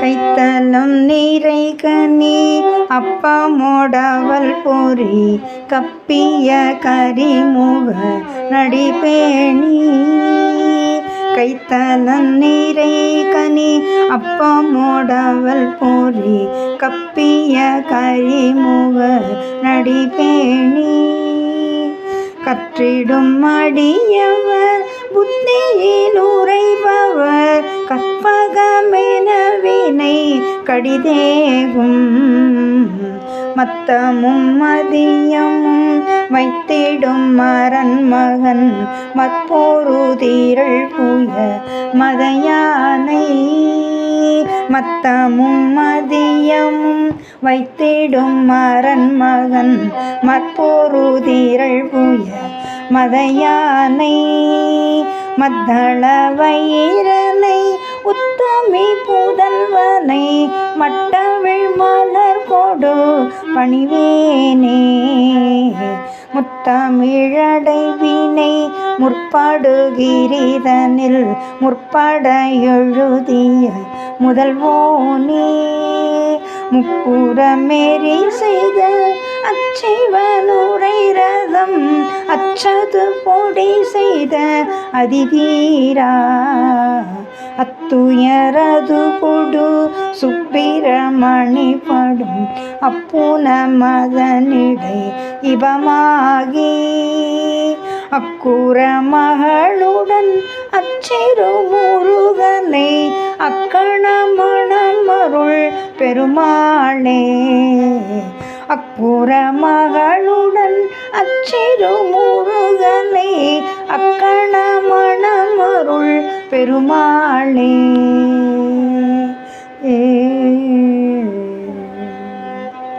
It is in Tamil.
கைத்தலம் நீரை கனி அப்பமோடவல் பொறி கப்பிய கரிமுக நடிபேணி கைத்தலம் நீரை கனி அப்பமோடவல் பொறி கப்பிய கரிமுக நடிபேணி கற்றிடும் அடியவர் புத்தி கடிதேகும். மத்தமும் மதியமும் வைத்திடும் மரன் மகன் மற்போருதீரள் புய மதையானை. மத்தமும் மதியமும் வைத்திடும் மரன் மகன் மற்போருதீரள் புய மதையானை. மத்தள வயிறு மட்டவிழ் மலர் கொடு பணிவேனே. முத்தமிழடைவினை முற்படுகிரிதனில் முற்பட எழுதிய முதல்வோனே. முப்புறமேறி செய்த அச்சிவனுரை ரதம் அச்சது பொடி செய்த அதிதீரா. அத்துயரது கொடு சுப்பிரமணி படும் அப்புன மதனிடை இபமாகி. அக்குற மகளுடன் அச்சிறு முருகனை அக்கண மணமருள் பெருமாளே. அப்புற மகளுடன் அச்சிறு முருகனே அக்கண மணமருள் பெருமாளே.